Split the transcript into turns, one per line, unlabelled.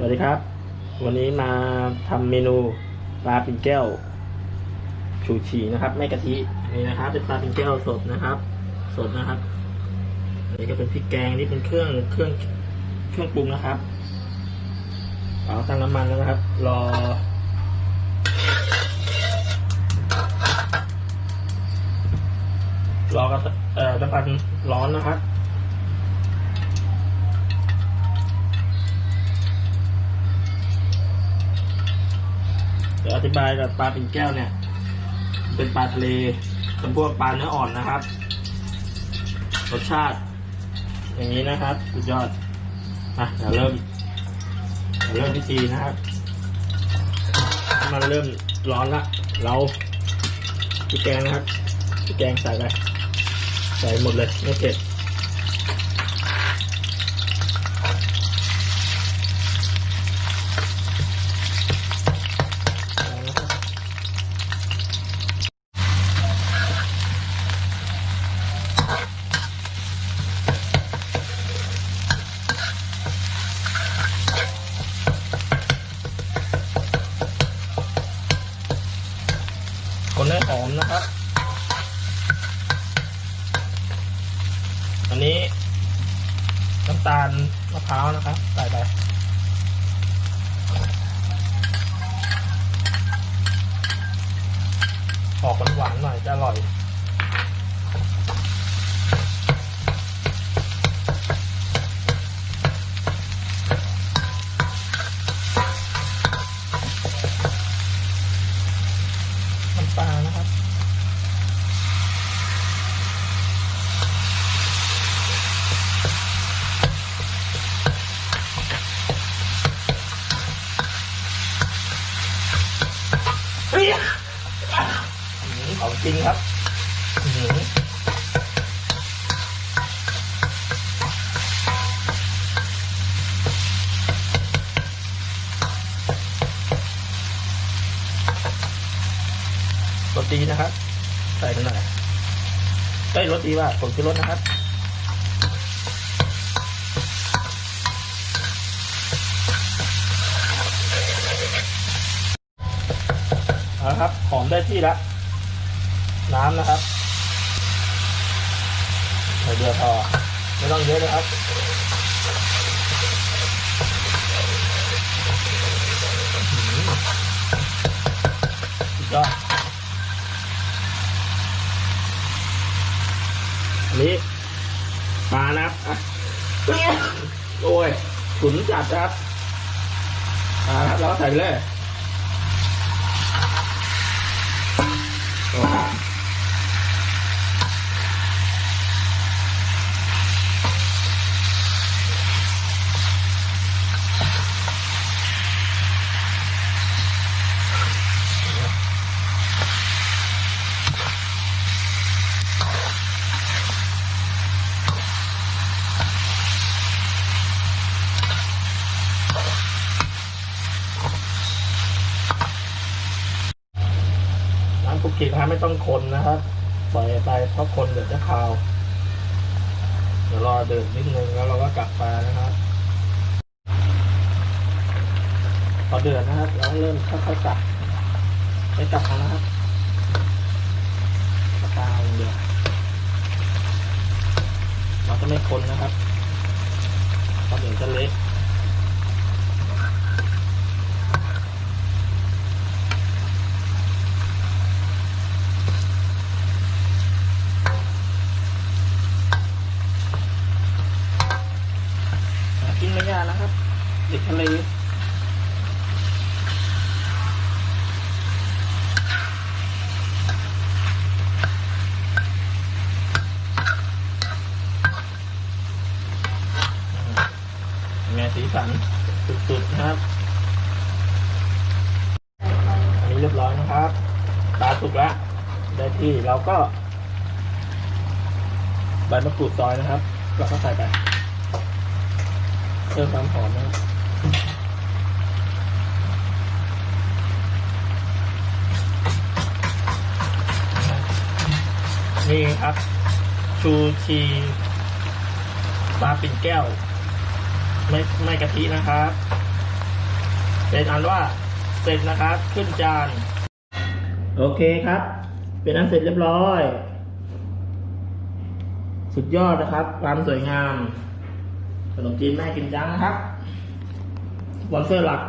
สวัสดีครับ วันนี้มาทำเมนูปลาปิ่นแก้วชูชีนะครับ ไม่กะทินี่นะครับ เป็นปลาปิ่นแก้วสดนะครับ สดนะครับอันนี้ก็เป็นพริกแกงนี่เป็นเครื่องเครื่องเครื่องปรุงนะครับ เอาตั้งน้ำมันแล้วนะครับ รอ รอกระเอ่อน้ำมันร้อนนะครับ อธิบายกับปลาปิ่นแก้วเนี่ย เป็นปลาทะเลเป็นพวกปลาเนื้ออ่อนนะครับ รสชาติ อย่างนี้นะครับ สุดยอดอะเดี๋ยวเริ่มเดี๋ยวเริ่มพิธีนะครับ มันเริ่มร้อนละ เราพริกแกงนะครับพริกแกงใส่ไป ใส่หมดเลยไม่เผ็ดเอานะครับ คนให้หอมนะครับ อันนี้น้ำตาลมะพร้าวนะครับใส่ไปออกหวานๆหน่อยจะอร่อย ปลานะครับเฮ้ยอื้อหือของจริงครับอื้อหือ รสดีนะครับ ใส่กันหน่อยเอ้รสดีว่าผมคือรสนะครับเอาละครับ หอมได้ที่แล้วน้ำนะครับใส่เดือดพอไม่ต้องเยอะนะครับสุดยอดอันนี้ปลานะครับอะโอ้ย ขุนจัดนะครับอ่าครับแล้วใส่ไปเลย โอ้โหน้ำปุกกินะครับไม่ต้องคนนะครับปล่อยไปเพราะคนเดี๋ยวจะคาว เดี๋ยวรอเดือดนิดนึงแล้วเราก็กลับปลานะครับพอเดือดนะครับเราเริ่มค่อยๆกลับไม่กลับนะครับกลับปลาอย่างเดียวเราจะไม่คนนะครับเพราะเดี๋ยวจะเละ หากินไม่ยากนะครับ เด็กทะเลแม่สีสันสุดๆนะครับ อันนี้เรียบร้อยนะครับปลาสุกแล้วได้ที่เราก็ใบมะกรูดซอยนะครับ เราก็ใส่ไปเพิ่มความหอมนะครับ นี่ครับ ชูชีปลาปิ่นแก้ว ไม่ไม่กะทินะครับเป็นอันว่าเสร็จนะครับ ขึ้นจาน โอเคครับ เป็นอันเสร็จเรียบร้อย สุดยอดนะครับ ความสวยงามขนมจีนแม่กินจังนะครับ วันเสาร์หลัก